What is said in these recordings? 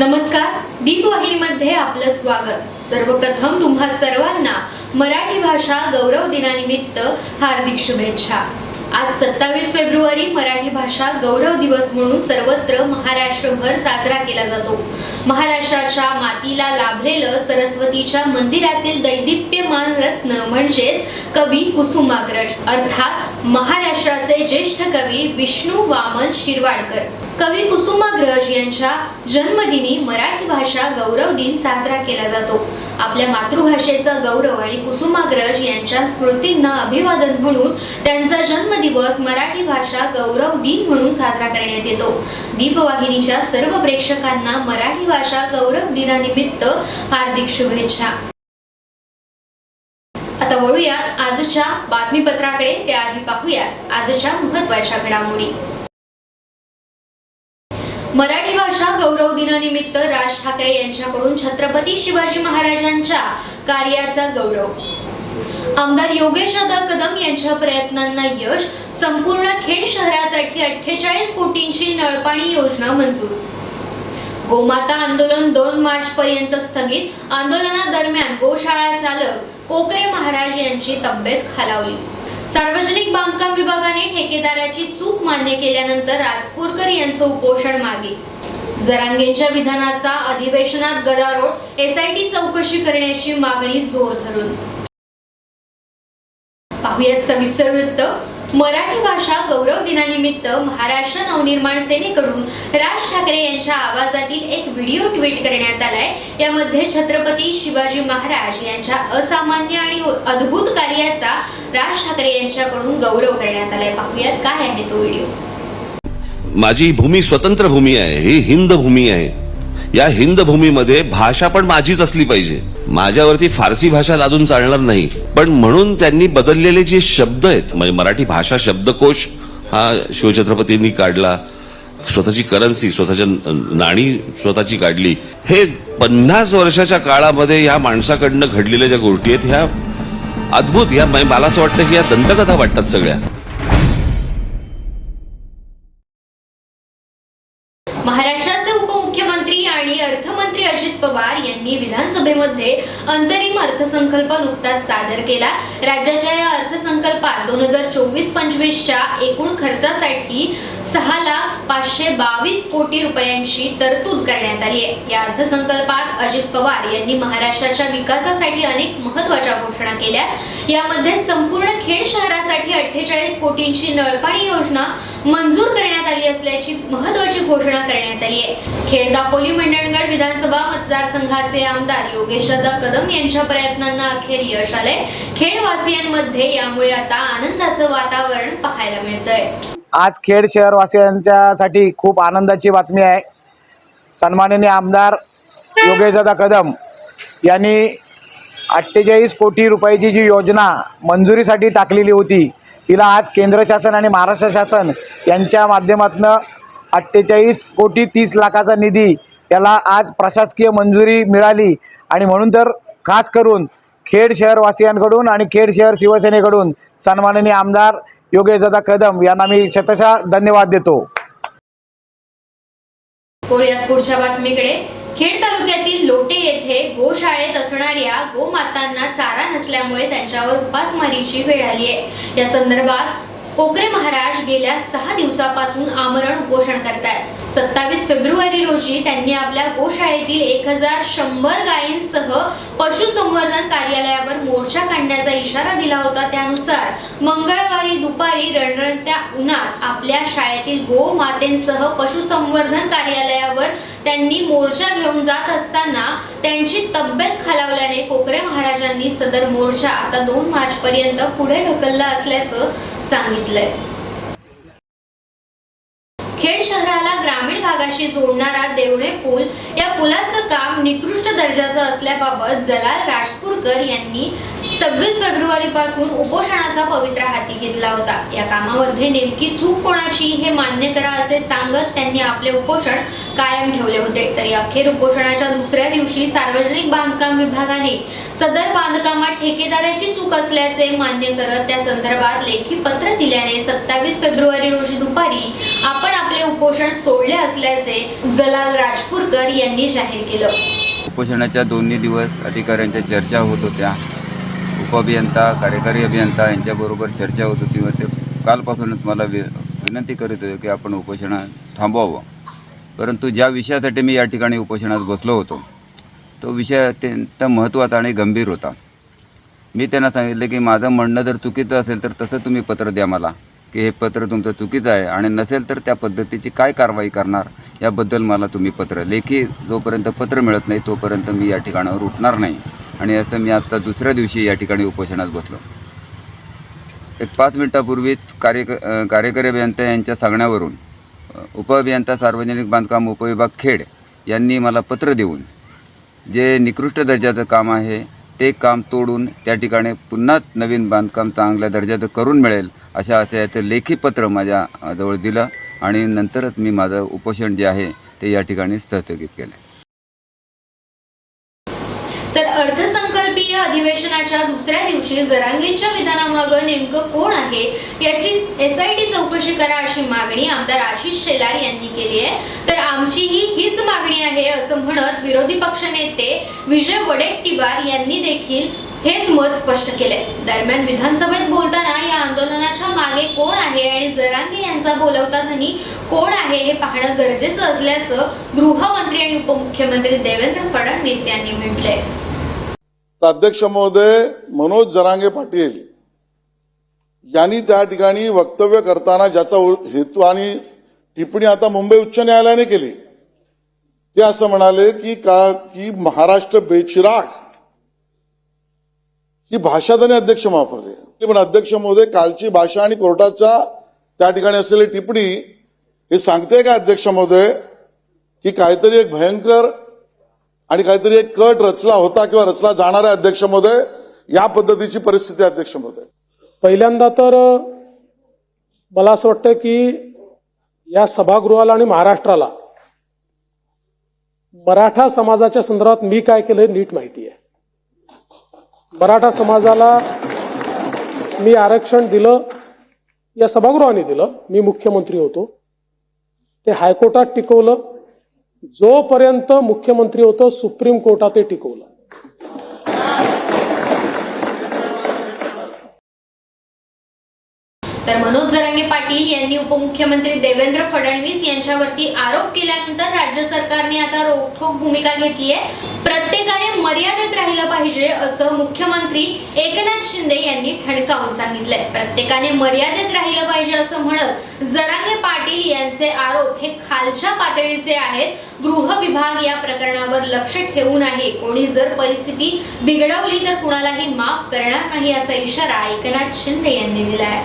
नमस्कार दीपहिनीमध्ये आपलं स्वागत. सर्वप्रथम तुम्हा सर्वांना मराठी भाषा गौरव दिनानिमित्त हार्दिक शुभेच्छा. आज सत्तावीस फेब्रुवारी मराठी भाषा गौरव दिवस म्हणून सर्वत्र महाराष्ट्रभर साजरा केला जातो. महाराष्ट्राच्या मातीला लाभलेलं सरस्वतीच्या मंदिरातील दैदिप्यमान रत्न म्हणजेच कवी कुसुमाग्रज अर्थात महाराष्ट्राचे ज्येष्ठ कवी विष्णू वामन शिरवाडकर. कवी कुसुमाग्रज यांच्या जन्मदिनी मराठी भाषा गौरव दिन साजरा केला जातो. आपल्या मातृभाषेचा गौरव आणि कुसुमाग्रज यांच्या स्मृतींना अभिवादन म्हणून त्यांचा जन्मदिवस मराठी भाषा गौरव दिन म्हणून साजरा करण्यात येतो. दीपवाहिनीच्या सर्व प्रेक्षकांना मराठी भाषा गौरव दिनानिमित्त हार्दिक शुभेच्छा. आता वळूयात आजच्या बातमीपत्राकडे. त्याआधी पाहूयात आजच्या महत्त्वाच्या घडामोडी. मराठी भाषा गौरव दिनानिमित्त राज ठाकरे यांच्याकडून छत्रपती शिवाजी महाराजांच्या कार्याचा गौरव. आमदार योगेश दादा कदम यांच्या प्रयत्नांना यश संपूर्ण खेड शहरासाठी अठ्ठेचाळीस कोटींची नळपाणी योजना मंजूर. गोमाता आंदोलन दोन मार्च पर्यंत स्थगित आंदोलनादरम्यान गोशाळा चालक कोकरे महाराज यांची तब्येत खालावली. सार्वजनिक बांधकाम विभागाने ठेकेदाराची चूक मान्य केल्यानंतर राजपूरकर यांचं उपोषण मागे. जरांगेंच्या विधानाचा अधिवेशनात गदारोळ एसआयटी चौकशी करण्याची मागणी जोर धरून. पाहुयात सविस्तर वृत्त. मराठी भाषा गौरव दिनानिमित्त महाराष्ट्र नवनिर्माण सेनेकडून राज ठाकरे यांच्या आवाजातील एक व्हिडिओ ट्विट करण्यात आलाय. यामध्ये छत्रपती शिवाजी महाराज यांच्या असामान्य आणि अद्भुत कार्याचा राज ठाकरे यांच्याकडून गौरव करण्यात आलाय. पाहूयात काय आहे तो व्हिडिओ. माझी भूमी स्वतंत्र भूमी आहे. ही हिंद भूमी आहे. या हिंद भूमीमध्ये भाषा पण माझीच असली पाहिजे. माझ्यावरती फारसी भाषा लादून चालणार नाही. पण म्हणून त्यांनी बदललेले जे शब्द आहेत म्हणजे मराठी भाषा शब्दकोश हा शिवछत्रपतींनी काढला स्वतःची करन्सी स्वतःच्या नाणी स्वतःची काढली. हे पन्नास वर्षाच्या काळामध्ये या माणसाकडनं घडलेल्या ज्या गोष्टी आहेत ह्या अद्भुत या मला असं वाटतं की या दंतकथा वाटतात सगळ्या. अंतरिम अर्थसंकल्प नुकताच सादर केला. राज्याच्या या अर्थसंकल्पात दोन हजार चोवीस पंचवीसच्या एकूण खर्चासाठी सहा लाख पाचशे बावीस कोटी रुपयांची तरतूद करण्यात आली आहे. या अर्थसंकल्पात अजित पवार यांनी महाराष्ट्राच्या विकासासाठी अनेक महत्त्वाच्या घोषणा केल्या. यामध्ये संपूर्ण खेड शहरासाठी अठ्ठेचाळीस कोटींची नळपाणी योजना मंजूर करण्यात आली असल्याची महत्वाची घोषणा करण्यात आली आहे. खेड दापोली मंडणगड विधानसभा मतदारसंघाचे आमदार योगेशदा कदम यांच्या प्रयत्नांना अखेर यश आले खेडवासियांमध्ये यामुळे आता आनंदाचं वातावरण पाहायला मिळतंय. आज खेड शहरवासियांच्यासाठी खूप आनंदाची बातमी आहे. सन्माननीय आमदार योगेशदा कदम यांनी अठ्ठेचाळीस कोटी रुपयाची जी योजना मंजुरीसाठी टाकलेली होती तिला आज केंद्र शासन आणि महाराष्ट्र शासन यांच्या माध्यमातून अठ्ठेचाळीस कोटी तीस लाखाचा निधी याला आज प्रशासकीय मंजुरी मिळाली. आणि म्हणून तर खास करून खेड शहरवासियांकडून आणि खेड शहर शिवसेनेकडून सन्माननीय आमदार योगेशदादा कदम यांना मी शतशः धन्यवाद देतो. पुढच्या बातमीकडे. खेड तालुक्यातील लोटे येथे गोशाळेत असणाऱ्या गोमातांना चारा नसल्यामुळे त्यांच्यावर उपासमारीची वेळ आली आहे. या संदर्भात कोकरे महाराज गेल्या सहा दिवसापासून आमरण उपोषण करतायत. सत्तावीस फेब्रुवारी रोजी त्यांनी आपल्या गोशाळेतील एक हजार शंभर गायींसह पशुसंवर्धन कार्यालयावर मोर्चा काढण्याचा इशारा दिला होता त्यानुसार मंगळवारी दुपारी रणरणत्या उन्हात आपल्या शाळेतील गो मातेंसह पशुसंवर्धन कार्यालयावर त्यांनी मोर्चा घेऊन जात असताना त्यांची तब्येत खालावल्याने कोकरे महाराजांनी सदर मोर्चा आता दोन मार्च पर्यंत पुढे ढकलला असल्याचं सांगितलंय. खेड शहराला ग्रामीण भागाशी जोडणारा देवणे पूल या पुलाचं काम निकृष्ट दर्जाचं असल्याबाबत जलाल राजपूरकर यांनी सव्वीस फेब्रुवारी पासून उपोषणाचा पवित्रा हाती घेतला होता. या कामामध्ये नेमकी चूक कोणाची हे मान्य करा असे सांगत त्यांनी आपले उपोषण कायम ठेवले होते. तरी अखेर उपोषणाच्या दुसऱ्या दिवशी सार्वजनिक बांधकाम विभागाने सदर बांधकामात ठेकेदाराची चूक असल्याचे मान्य करत त्या संदर्भात लेखी पत्र दिल्याने सत्तावीस फेब्रुवारी रोजी दुपारी आपण आपले उपोषण सोडले असल्याचे जलाल राजपूरकर यांनी जाहीर केलं. उपोषणाच्या दोन्ही दिवस अधिकाऱ्यांच्या चर्चा होत होत्या. उपअभियंता कार्यकारी अभियंता यांच्याबरोबर चर्चा होत होती व ते कालपासूनच मला वि विनंती करीत होते की आपण उपोषण थांबवावं. परंतु ज्या विषयासाठी मी या ठिकाणी उपोषणात बसलो होतो तो विषय अत्यंत महत्त्वाचा आणि गंभीर होता. मी त्यांना सांगितलं की माझं म्हणणं जर चुकीचं असेल तर तसं तुम्ही पत्र द्या मला. की हे पत्र तुमचं चुकीचं आहे आणि नसेल तर त्या पद्धतीची काय कारवाई करणार याबद्दल मला तुम्ही पत्र लेखी जोपर्यंत पत्र मिळत नाही तोपर्यंत मी या ठिकाणावर उठणार नाही. आणि असं मी आत्ता दुसऱ्या दिवशी या ठिकाणी उपोषणात बसलो. एक पाच मिनटापूर्वीच कार्य कार्यकारी अभियंता यांच्या सांगण्यावरून उपअभियंता सार्वजनिक बांधकाम उपविभाग खेड यांनी मला पत्र देऊन जे निकृष्ट दर्जाचं काम आहे ते काम तोडून त्या ठिकाणी पुन्हा नवीन बांधकाम चांगल्या दर्जाचं करून मिळेल अशा आशयाचं लेखीपत्र माझ्या जवळ दिलं आणि नंतरच मी माझं उपोषण जे आहे ते या ठिकाणी स्थगित केलं तर शासकीय अधिवेशनाच्या दुसऱ्या दिवशी जरांगेंच्या विधानामागं नेमकं कोण आहे याची एस आय टी चौकशी करा अशी मागणी आमदार आशिष शेलार यांनी केली आहे. तर आमचीही हीच मागणी आहे असं म्हणत विरोधी पक्षनेते विजय वडेट्टीवार यांनी देखील हेच मत स्पष्ट केले दरम्यान विधानसभेत बोलताना या आंदोलनाच्या मागे कोण आहे आणि जरांगे यांचा बोलवता धनी कोण आहे हे पाहणं गरजेचं असल्याचं गृहमंत्री आणि उपमुख्यमंत्री देवेंद्र फडणवीस यांनी म्हटलंय. तर अध्यक्ष महोदय मनोज जरांगे पाटील यांनी त्या ठिकाणी वक्तव्य करताना ज्याचा हेतू आणि टिप्पणी आता मुंबई उच्च न्यायालयाने केली. ते असं म्हणाले की का की महाराष्ट्र बेचिराग ही भाषा त्यांनी अध्यक्ष वापरली. ते पण अध्यक्ष महोदय कालची भाषा आणि कोर्टाचा त्या ठिकाणी असलेली टिप्पणी हे सांगते का अध्यक्ष महोदय की काहीतरी एक भयंकर आणि काहीतरी एक कट रचला होता किंवा रचला जाणार आहे अध्यक्ष महोदय या पद्धतीची परिस्थिती अध्यक्ष महोदय पहिल्यांदा तर मला असं वाटतं की या सभागृहाला आणि महाराष्ट्राला मराठा समाजाच्या संदर्भात मी काय केलं नीट माहिती आहे. मराठा समाजाला मी आरक्षण दिलं या सभागृहाने दिलं मी मुख्यमंत्री होतो. ते हायकोर्टात टिकवलं जोपर्यंत मुख्यमंत्री होतो सुप्रीम कोर्टात ते टिकवलं. तर मनोज जरांगे पाटील यांनी उपमुख्यमंत्री देवेंद्र फडणवीस यांच्यावरती आरोप केल्यानंतर राज्य सरकारने आता रोखोक भूमिका घेतली आहे. प्रत्येकाने मर्यादेत राहिलं पाहिजे असं मुख्यमंत्री एकनाथ शिंदे यांनी ठणकावून सांगितलंय. प्रत्येकाने मर्यादेत राहिलं पाहिजे असं म्हणत जरांगे पाटील यांचे आरोप हे खालच्या पातळीचे आहेत. गृह विभाग या प्रकरणावर लक्ष ठेवून आहे. कोणी जर परिस्थिती बिघडवली तर कुणालाही माफ करणार नाही असा इशारा एकनाथ शिंदे यांनी दिलाय.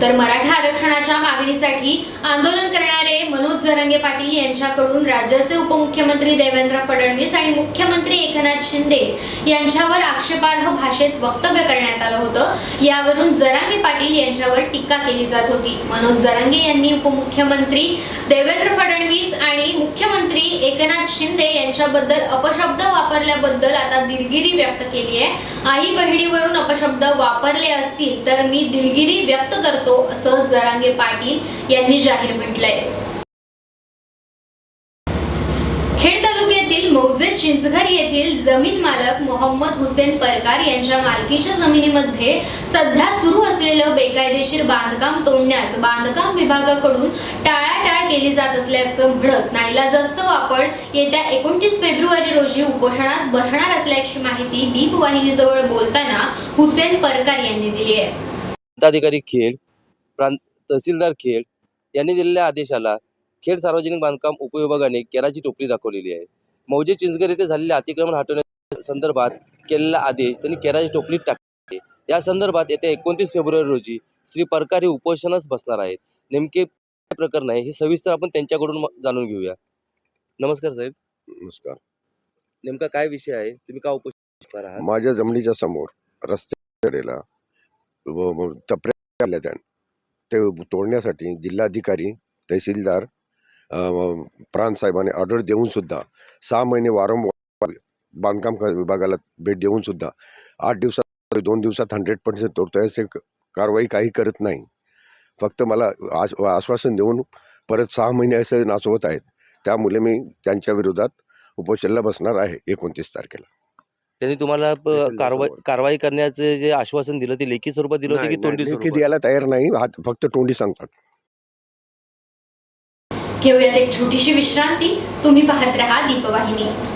तर मराठा आरक्षणाच्या मागणीसाठी आंदोलन करणारे मनोज जरंगे पाटील यांच्याकडून राज्याचे उपमुख्यमंत्री देवेंद्र फडणवीस आणि मुख्यमंत्री एकनाथ शिंदे यांच्यावर आक्षेपार्ह भाषेत वक्तव्य करण्यात आलं होतं. यावरून जरांगे पाटील यांच्यावर टीका केली जात होती. मनोज जरांगे यांनी उपमुख्यमंत्री देवेंद्र फडणवीस आणि मुख्यमंत्री एकनाथ शिंदे यांच्याबद्दल अपशब्द वापरल्याबद्दल आता दिलगिरी व्यक्त केली आहे. आई बहिणीवरून अपशब्द वापरले असतील तर मी दिलगिरी व्यक्त करतो. असं जरांगे पाटील यांनी जाहीर म्हटलंय. खेड तालुक्यातील मौजे चिंचघर येथील जमीन मालक मोहम्मद हुसेन परकार यांच्या मालकीच्या जमिनीमध्ये सध्या सुरू असलेलं बेकायदेशीर बांधकाम तोडण्यास बांधकाम विभागाकडून टाळाटाळ केली जात असल्याचं म्हणत नाईलाजास्त आपण येत्या एकोणतीस फेब्रुवारी रोजी उपोषणास बसणार असल्याची माहिती दीपवाहिनीजवळ बोलताना हुसेन परकार यांनी दिली आहे. खेड प्रांत तहसीलदार खेड यांनी दिलेल्या आदेशाला खेड सार्वजनिक बांधकाम उपविभागाने केराची टोपली दाखवलेली आहे. मौजे चिंचगर येथे झालेले अतिक्रमण हटवण्या संदर्भात केलेला आदेश त्यांनी केराची टोपलीत टाकले. या संदर्भात येत्या एकोणतीस फेब्रुवारी रोजी श्री परकार हे उपोषणास बसणार आहेत. नेमके प्रकरण आहे हे सविस्तर आपण त्यांच्याकडून जाणून घेऊया. नमस्कार साहेब. नमस्कार. नेमका काय विषय आहे? तुम्ही का उपोषण आहात? माझ्या जमिनीच्या समोर रस्त्याला टपऱ्या ते तोडण्यासाठी जिल्हाधिकारी तहसीलदार प्रांतसाहेबांनी ऑर्डर देऊनसुद्धा सहा महिने वारंवार बांधकाम विभागाला भेट देऊनसुद्धा आठ दिवसात दोन दिवसात हंड्रेड पर्सेंट तोडतायचे कारवाई काही करत नाही. फक्त मला आश आश्वासन देऊन परत सहा महिने असे नाचवत आहेत. त्यामुळे मी त्यांच्या विरोधात उपोषणाला बसणार आहे एकोणतीस तारखेला. त्यांनी तुम्हाला प- कारवाई. कारवाई करण्याचे जे आश्वासन दिलं ते लेखी स्वरूपात दिलं होते की तोंडी लेखी स्वरूपात? द्यायला तयार नाही. हात फक्त तोंडी सांगतात. घेऊयात एक छोटीशी विश्रांती. तुम्ही पाहत रहा दीपवाहिनी.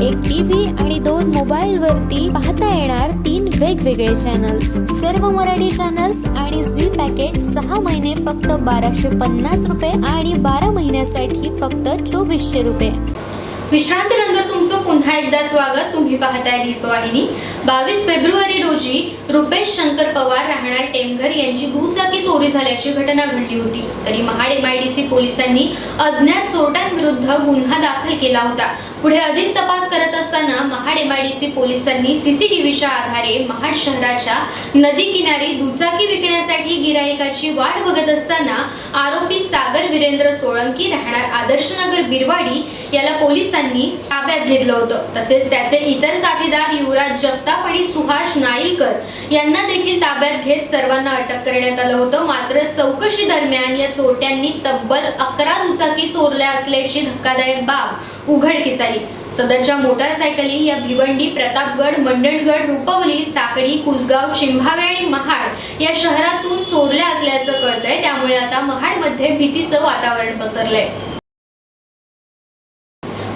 एक टीव्ही आणि दोन मोबाईल वरती पाहता येणार तीन वेगवेगळे चॅनल्स सर्व मराठी चॅनल्स आणि झी पॅकेज सहा महिने फक्त बाराशे पन्नास रुपये आणि बारा महिन्यासाठी फक्त चोवीसशे रुपये. विश्रांतीनंतर तुमचं पुन्हा एकदा स्वागत. तुम्ही पाहताय दीपवाहिनी. बावीस फेब्रुवारी रोजी रुपेश शंकर पवार राहणार टेमघर यांची दुचाकी चोरी झाल्याची घटना घडली होती. तरी महाड एमआयडीसी पोलिसांनी अज्ञात चोरट्यांविरुद्ध गुन्हा दाखल केला होता. पुढे अधिक तपास करत असताना महाड एमआयडीसी पोलिसांनी सीसीटीव्हीच्या आधारे महाड शहराच्या नदी किनारी दुचाकी विकण्यासाठी गिराईकाची वाट बघत असताना आरोपी सागर वीरेंद्र सोळंकी राहणार आदर्शनगर बिरवाडी याला पोलिसांनी ताब्यात घेतलं होतं. तसेच त्याचे इतर साथीदार युवराज जगताप आणि सुहास नाईलकर यांना देखील ताब्यात घेत सर्वांना अटक करण्यात आलं होतं. मात्र चौकशी दरम्यान या चोरट्यांनी तब्बल अकरा दुचाकी चोरल्या असल्याची धक्कादायक बाब उघडकीस आली सदरच्या मोटारसायकली या भिवंडी प्रतापगड मंडणगड रुपवली साकडी कुसगाव शिंभावे आणि महाड या शहरातून चोरल्या असल्याचं कळतंय. त्यामुळे आता महाडमध्ये भीतीचं वातावरण पसरलंय.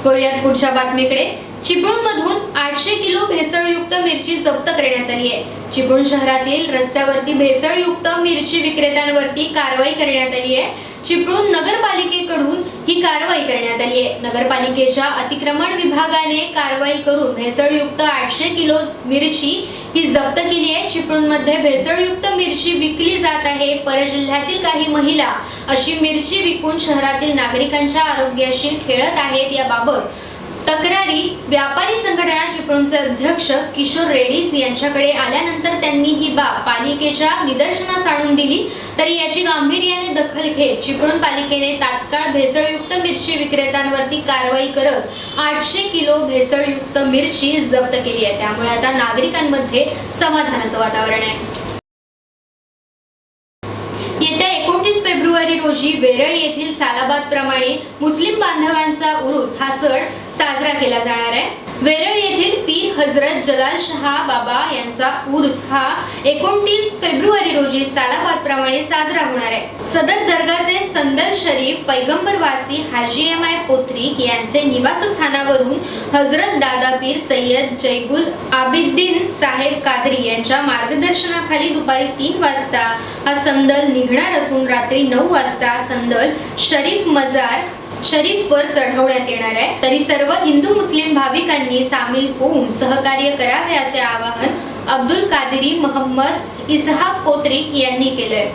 करूयात पुढच्या बातमीकडे. चिपळूण मधून आठशे किलो भेसळयुक्त मिरची जप्त करण्यात आली आहे. चिपळूण शहरातील रस्त्यावरती भेसळयुक्त मिरची विक्रेत्यांवरती कारवाई करण्यात आली आहे. चिपळूण नगरपालिकेकडून ही कारवाई करण्यात आली आहे. नगरपालिकेच्या अतिक्रमण विभागाने कारवाई करून भेसळयुक्त आठशे किलो मिरची ही जप्त केली आहे. चिपळूणमध्ये भेसळयुक्त मिरची विकली जात आहे. परजिल्ह्यातील काही महिला अशी मिरची विकून शहरातील नागरिकांच्या आरोग्याशी खेळत आहेत. याबाबत तक्रारी व्यापारी संघटना चिपळूणचे अध्यक्ष किशोर रेड्डीज यांच्याकडे आल्यानंतर त्यांनी ही बाब पालिकेच्या निदर्शनास आणून दिली. तरी याची गांभीर्याने दखल घेत चिपळूण पालिकेने तात्काळ भेसळयुक्त मिरची विक्रेत्यांवरती कारवाई करत आठशे किलो भेसळयुक्त मिरची जप्त केली आहे. त्यामुळे आता नागरिकांमध्ये समाधानाचं वातावरण आहे. येत्या एकोणतीस फेब्रुवारी रोजी वेरळ येथील सालाबाद प्रमाणे मुस्लिम बांधवांचा उरूस हा सण साजरा केला जाणार आहे. वेरळ येथील पीर हजरत जलाल शहा बाबा यांचा उर्स हा एकोणतीस फेब्रुवारी रोजी सालाबाद प्रमाणे साजरा होणार आहे. सदर दर्गाचे संदल शरीफ पैगंबरवासी हाजी एम आय पोत्री यांचे निवासस्थानावरून हजरत दादा पीर सय्यद जयगुल आबिद्दीन साहेब कादरी यांच्या मार्गदर्शनाखाली दुपारी तीन वाजता हा संदल निघणार असून रात्री नऊ वाजता संदल शरीफ मजार शरीफ वर चढवण्यात येणार आहे. तरी सर्व हिंदू मुस्लिम भाविकांनी सामील होऊन सहकार्य करावे असे आवाहन अब्दुल कादिरी मोहम्मद इसहाक कोत्रिक यांनी केलंय.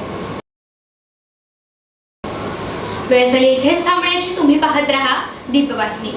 वेळ झाली इथेच थांबण्याची. तुम्ही पाहत राहा दीपवाहिनी